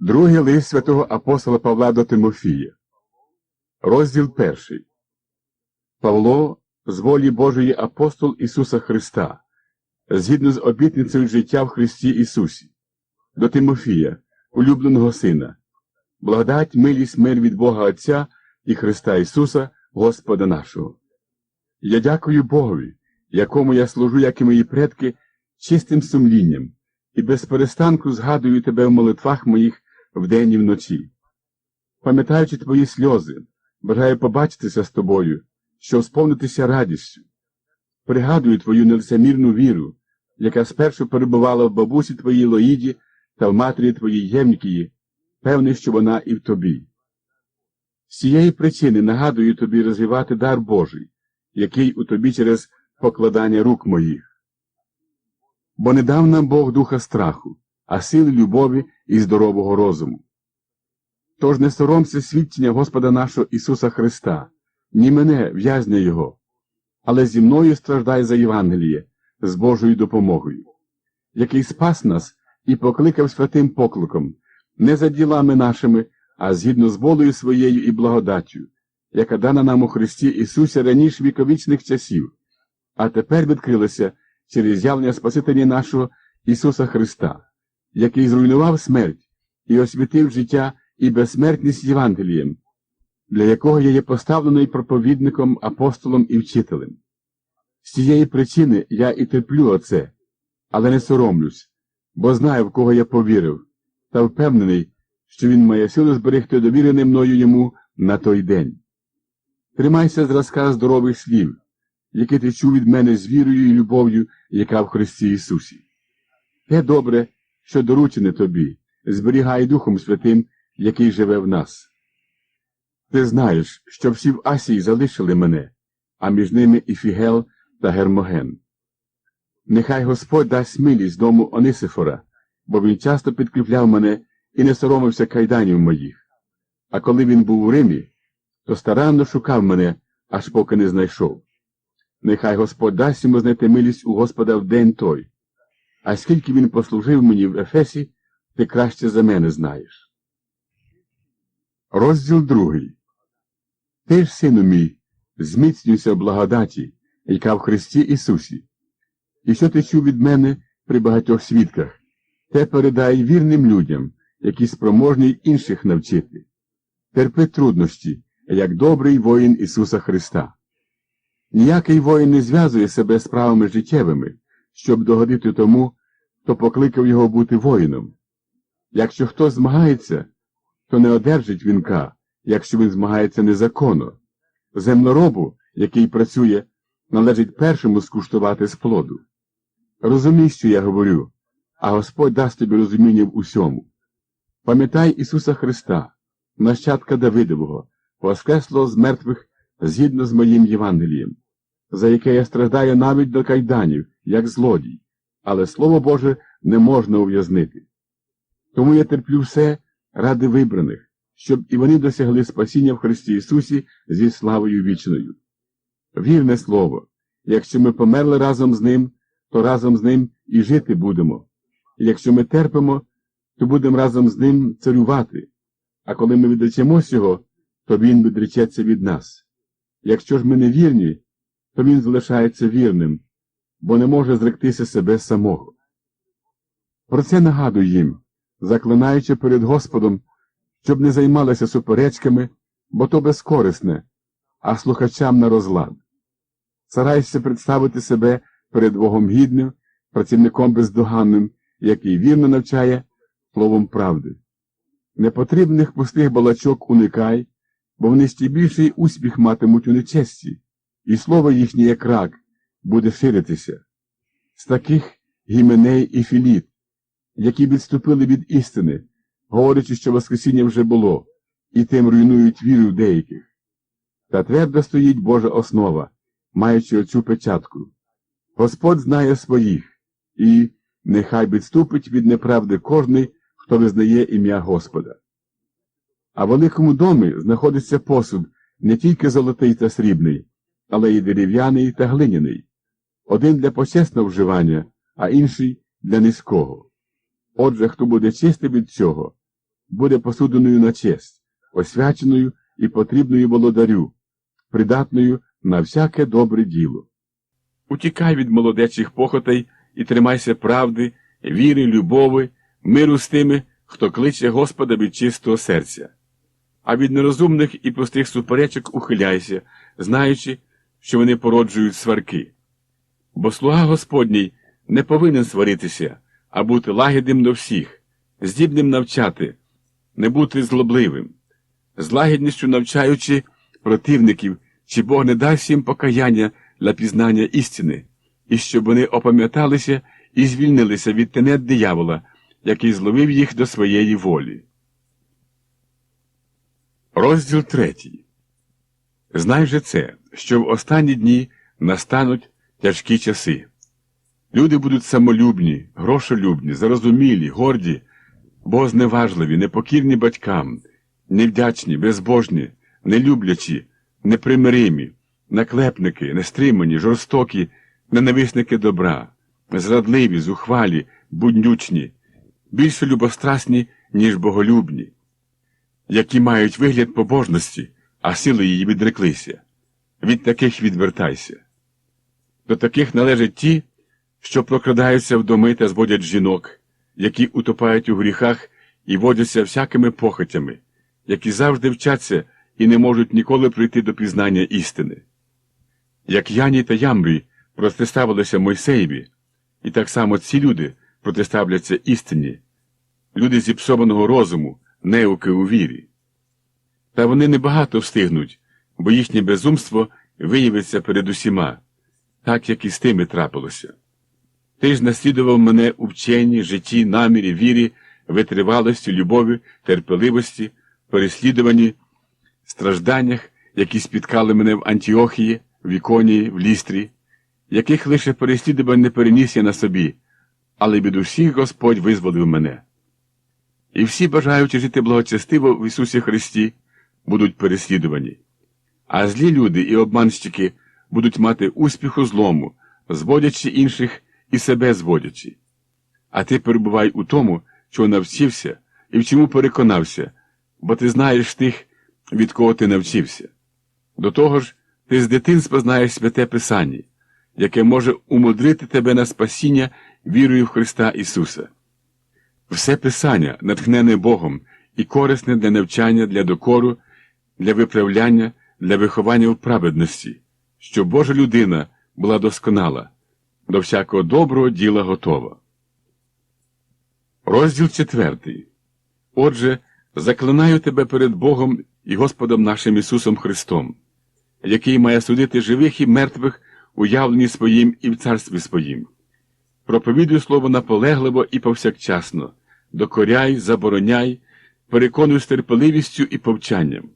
Другий лист святого апостола Павла до Тимофія. Розділ перший. Павло з волі Божої апостол Ісуса Христа, згідно з обітницею життя в Христі Ісусі, до Тимофія, улюбленого Сина, благодать, милість, мир від Бога Отця і Христа Ісуса, Господа нашого. Я дякую Богові, якому я служу, як і мої предки, чистим сумлінням, і без перестанку згадую тебе в молитвах моїх вдень і вночі. Пам'ятаючи твої сльози, бажаю побачитися з тобою, щоб сповнитися радістю. Пригадую твою нелицемірну віру, яка спершу перебувала в бабусі твоїй Лоїді та в матері твоїй Євнікії, певний, що вона і в тобі. З цієї причини нагадую тобі розвивати дар Божий, який у тобі через покладання рук моїх. Бо не дав нам Бог духа страху, а сили любові і здорового розуму. Тож не соромся свідчення Господа нашого Ісуса Христа, ні мене, в'язня Його, але зі мною страждай за Євангеліє з Божою допомогою, який спас нас і покликав святим покликом, не за ділами нашими, а згідно з волею своєю і благодаттю, яка дана нам у Христі Ісусі раніше віковічних часів, а тепер відкрилася через явлення Спасителя нашого Ісуса Христа, який зруйнував смерть і освітив життя і безсмертність Євангелієм, для якого я є поставлений проповідником, апостолом і вчителем. З цієї причини я і терплю оце, але не соромлюсь, бо знаю, в кого я повірив, та впевнений, що він має силу зберегти довірене мною йому на той день. Тримайся зразка здорових слів, які ти чув від мене з вірою і любов'ю, яка в Христі Ісусі. Те добре, що доручене тобі, зберігай Духом Святим, який живе в нас. Ти знаєш, що всі в Асії залишили мене, а між ними і Фігел та Гермоген. Нехай Господь дасть милість дому Онисифора, бо він часто підкріпляв мене і не соромився кайданів моїх. А коли він був у Римі, то старанно шукав мене, аж поки не знайшов. Нехай Господь дасть йому знайти милість у Господа в день той. А скільки він послужив мені в Ефесі, ти краще за мене знаєш. Розділ другий. Ти ж, сину мій, зміцнюйся в благодаті, яка в Христі Ісусі. І що ти чув від мене при багатьох свідках, те передай вірним людям, які спроможні інших навчити. Терпи труднощі, як добрий воїн Ісуса Христа. Ніякий воїн не зв'язує себе справами життєвими, щоб догодити тому, хто покликав його бути воїном. Якщо хто змагається, то не одержить вінка, якщо він змагається незаконно. Земноробу, який працює, належить першому скуштувати з плоду. Розумій, що я говорю, а Господь дасть тобі розуміння в усьому. Пам'ятай Ісуса Христа, нащадка Давидового, воскреслого з мертвих згідно з моїм Євангелієм, за яке я страждаю навіть до кайданів, як злодій, але Слово Боже не можна ув'язнити. Тому я терплю все ради вибраних, щоб і вони досягли спасіння в Христі Ісусі зі славою вічною. Вірне слово, якщо ми померли разом з Ним, то разом з Ним і жити будемо. Якщо ми терпимо, то будемо разом з Ним царювати, а коли ми відречемось Його, то Він відречеться від нас. Якщо ж ми не вірні, то Він залишається вірним, бо не може зректися себе самого. Про це нагадую їм, заклинаючи перед Господом, щоб не займалися суперечками, бо то безкорисне, а слухачам на розлад. Старайся представити себе перед Богом гідним, працівником бездоганним, який вірно навчає словом правди. Непотрібних пустих балачок уникай, бо вони ще більший успіх матимуть у нечесті, і слово їхнє, як рак, буде ширитися. З таких гіменей і філіт, які відступили від істини, говорячи, що Воскресіння вже було, і тим руйнують віру деяких. Та твердо стоїть Божа основа, маючи оцю печатку. Господь знає своїх, і нехай відступить від неправди кожний, хто визнає ім'я Господа. А в великому домі знаходиться посуд не тільки золотий та срібний, але й дерев'яний та глиняний, один для почесного вживання, а інший для низького. Отже, хто буде чистий від цього, буде посудиною на честь, освяченою і потрібною володарю, придатною на всяке добре діло. Утікай від молодечих похотей і тримайся правди, віри, любови, миру з тими, хто кличе Господа від чистого серця. А від нерозумних і простих суперечок ухиляйся, знаючи, що вони породжують сварки. Бо слуга Господній не повинен сваритися, а бути лагідним до всіх, здібним навчати, не бути злобливим, з лагідністю навчаючи противників, чи Бог не дасть їм покаяння для пізнання істини, і щоб вони опам'яталися і звільнилися від тенет диявола, який зловив їх до своєї волі. Розділ третій. Знай же це, що в останні дні настануть тяжкі часи. Люди будуть самолюбні, грошолюбні, зарозумілі, горді, богозневажливі, непокірні батькам, невдячні, безбожні, нелюблячі, непримиримі, наклепники, нестримані, жорстокі, ненависники добра, зрадливі, зухвалі, буднючні, більше любострасні, ніж боголюбні, які мають вигляд побожності, а сили її відреклися. Від таких відвертайся. До таких належать ті, що прокрадаються в доми та зводять жінок, які утопають у гріхах і водяться всякими похотями, які завжди вчаться і не можуть ніколи прийти до пізнання істини. Як Яні та Ямбрій протиставилися Мойсеєві, і так само ці люди протиставляться істині, люди зіпсованого розуму, неуки у вірі. Та вони небагато встигнуть, бо їхнє безумство виявиться перед усіма, так як і з тими трапилося. Ти ж наслідував мене у вченні, житті, намірі, вірі, витривалості, любові, терпеливості, переслідуванні, стражданнях, які спіткали мене в Антіохії, в Іконії, в Лістрі, яких лише переслідувань не переніс я на собі, але від усіх Господь визволив мене. І всі, бажаючи жити благочестиво в Ісусі Христі, будуть переслідувані. А злі люди і обманщики будуть мати успіху злому, зводячи інших і себе зводячи. А ти перебувай у тому, чого навчився і в чому переконався, бо ти знаєш тих, від кого ти навчився. До того ж, ти з дитинства знаєш святе Писання, яке може умудрити тебе на спасіння вірою в Христа Ісуса. Все Писання, натхнене Богом і корисне для навчання, для докору, для виправляння, для виховання в праведності, щоб Божа людина була досконала, до всякого доброго діла готова. Розділ четвертий. Отже, заклинаю тебе перед Богом і Господом нашим Ісусом Христом, який має судити живих і мертвих у явленні своїм і в царстві своїм. Проповідуй слово наполегливо і повсякчасно, докоряй, забороняй, переконуй з терпеливістю і повчанням.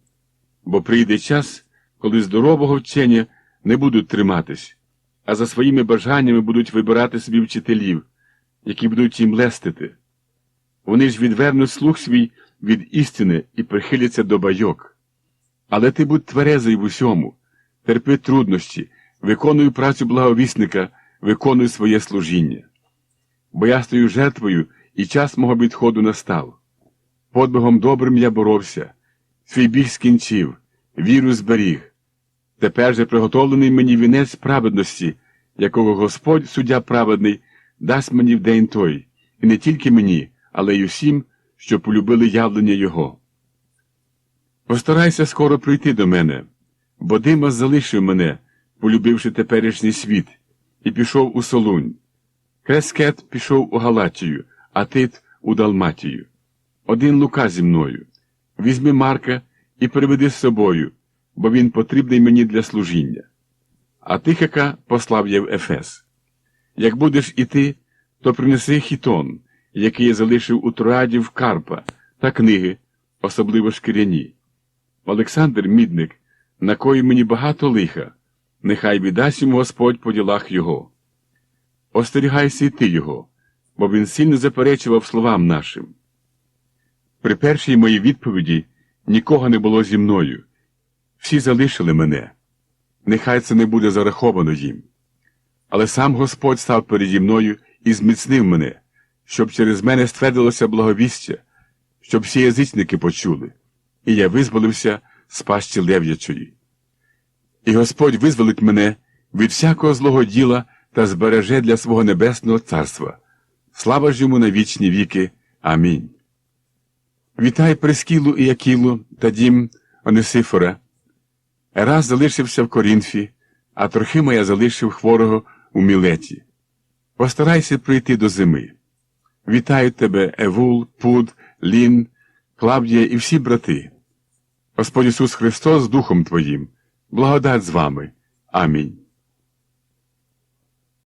Бо прийде час, коли здорового вчення не будуть триматись, а за своїми бажаннями будуть вибирати собі вчителів, які будуть їм лестити. Вони ж відвернуть слух свій від істини і прихиляться до байок. Але ти будь тверезий в усьому, терпи труднощі, виконуй працю благовісника, виконуй своє служіння. Бо я стою жертвою, і час мого відходу настав. Подбигом добрим я боровся, свій біг скінчив, віру зберіг. Тепер же приготовлений мені вінець праведності, якого Господь, суддя праведний, дасть мені в день той, і не тільки мені, але й усім, що полюбили явлення Його. Постарайся скоро прийти до мене, бо Димас залишив мене, полюбивши теперішній світ, і пішов у Солунь. Крескет пішов у Галатію, а Тит у Далматію. Один Лука зі мною. Візьми Марка і приведи з собою, бо він потрібний мені для служіння. А Тихака послав я в Ефес. Як будеш іти, то принеси хітон, який я залишив у Троаді в Карпа, та книги, особливо шкіряні. Олександр Мідник накоїв мені багато лиха, нехай віддасть йому Господь по ділах його. Остерігайся й ти його, бо він сильно заперечував словам нашим. При першій моїй відповіді нікого не було зі мною. Всі залишили мене. Нехай це не буде зараховано їм. Але сам Господь став переді мною і зміцнив мене, щоб через мене ствердилося благовістя, щоб всі язичники почули, і я визволився з пащі лев'ячої. І Господь визволить мене від всякого злого діла та збереже для свого небесного царства. Слава ж йому на вічні віки. Амінь. Вітай Прескілу і Якілу та дім Онисифора. Ерас залишився в Корінфі, а Трохима я залишив хворого у Мілеті. Постарайся прийти до зими. Вітаю тебе, Евул, Пуд, Лін, Клавдія і всі брати. Господь Ісус Христос з Духом Твоїм, благодать з вами. Амінь.